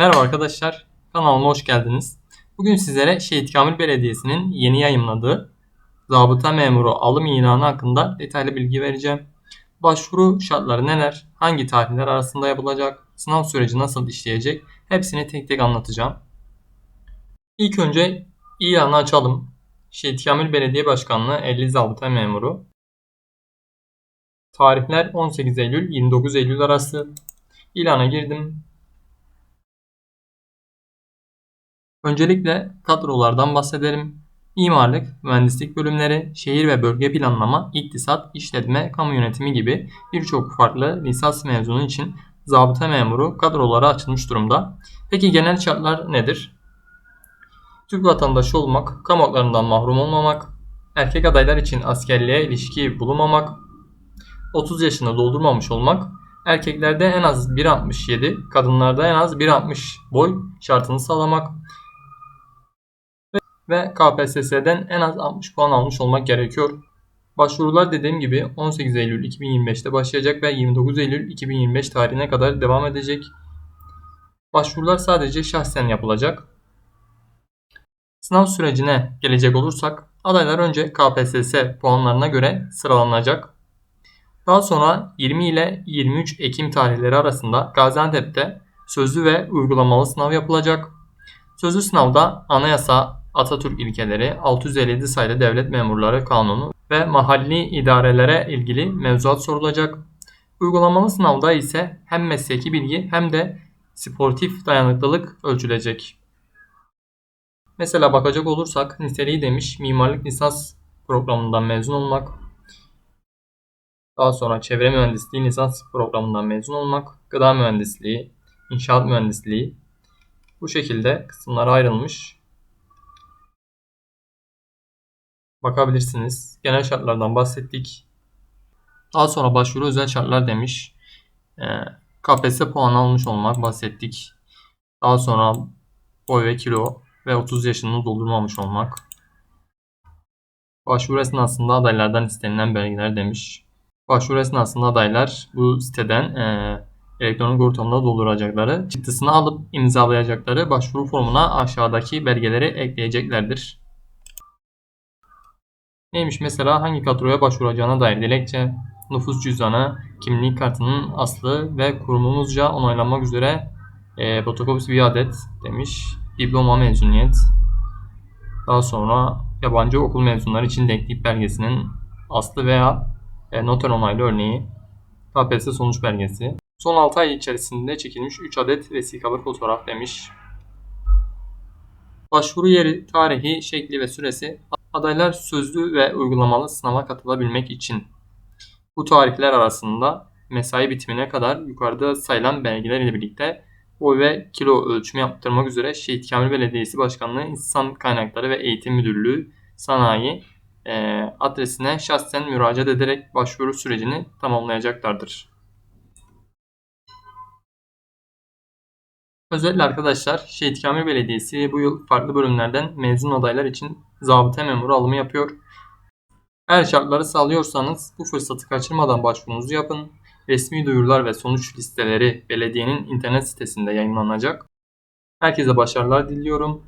Merhaba arkadaşlar, kanalıma hoş geldiniz. Bugün sizlere Şehit Kamil Belediyesi'nin yeni yayımladığı Zabıta Memuru Alım İlanı hakkında detaylı bilgi vereceğim. Başvuru şartları neler, hangi tarihler arasında yapılacak, sınav süreci nasıl işleyecek hepsini tek tek anlatacağım. İlk önce ilanı açalım. Şehit Kamil Belediye Başkanlığı 50 Zabıta Memuru. Tarihler 18 Eylül 29 Eylül arası. İlana girdim. Öncelikle kadrolardan bahsedelim. Mimarlık, mühendislik bölümleri, şehir ve bölge planlama, iktisat, işletme, kamu yönetimi gibi birçok farklı lisans mezunu için zabıta memuru kadroları açılmış durumda. Peki genel şartlar nedir? Türk vatandaşı olmak, kamu haklarından mahrum olmamak, erkek adaylar için askerliğe ilişki bulunmamak, 30 yaşını doldurmamış olmak, erkeklerde en az 1.67, kadınlarda en az 1.60 boy şartını sağlamak, ve KPSS'den en az 60 puan almış olmak gerekiyor. Başvurular dediğim gibi 18 Eylül 2025'te başlayacak ve 29 Eylül 2025 tarihine kadar devam edecek. Başvurular sadece şahsen yapılacak. Sınav sürecine gelecek olursak adaylar önce KPSS puanlarına göre sıralanacak. Daha sonra 20 ile 23 Ekim tarihleri arasında Gaziantep'te sözlü ve uygulamalı sınav yapılacak. Sözlü sınavda anayasa, Atatürk ilkeleri, 657 sayılı devlet memurları kanunu ve mahalli idarelere ilgili mevzuat sorulacak. Uygulamalı sınavda ise hem mesleki bilgi hem de sportif dayanıklılık ölçülecek. Mesela bakacak olursak niteliği demiş mimarlık lisans programından mezun olmak, daha sonra çevre mühendisliği lisans programından mezun olmak, gıda mühendisliği, inşaat mühendisliği bu şekilde kısımlara ayrılmış. Bakabilirsiniz. Genel şartlardan bahsettik. Daha sonra başvuru özel şartlar demiş. E, KPSS puanı almış olmak bahsettik. Daha sonra boy ve kilo ve 30 yaşını doldurmamış olmak. Başvuru esnasında adaylardan istenilen belgeler demiş. Başvuru esnasında adaylar bu siteden e, elektronik ortamda dolduracakları, çıktısını alıp imzalayacakları başvuru formuna aşağıdaki belgeleri ekleyeceklerdir. Neymiş mesela hangi kadroya başvuracağına dair dilekçe, nüfus cüzdanı, kimlik kartının aslı ve kurumumuzca onaylanmak üzere e, fotokopisi bir adet demiş. Diploma mezuniyet. Daha sonra yabancı okul mezunları için denklik belgesinin aslı veya e, noter onaylı örneği. KPSS sonuç belgesi. Son 6 ay içerisinde çekilmiş 3 adet vesikalı fotoğraf demiş. Başvuru yeri, tarihi, şekli ve süresi Adaylar sözlü ve uygulamalı sınava katılabilmek için bu tarihler arasında mesai bitimine kadar yukarıda sayılan belgeler ile birlikte boy ve kilo ölçümü yaptırmak üzere Şehit Kamil Belediyesi Başkanlığı İnsan Kaynakları ve Eğitim Müdürlüğü Sanayi e, adresine şahsen müracaat ederek başvuru sürecini tamamlayacaklardır. Özellikle arkadaşlar Şehit Kamil Belediyesi bu yıl farklı bölümlerden mezun adaylar için zabıta memuru alımı yapıyor. Eğer şartları sağlıyorsanız bu fırsatı kaçırmadan başvurunuzu yapın. Resmi duyurular ve sonuç listeleri belediyenin internet sitesinde yayınlanacak. Herkese başarılar diliyorum.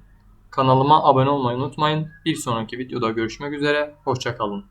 Kanalıma abone olmayı unutmayın. Bir sonraki videoda görüşmek üzere. Hoşçakalın.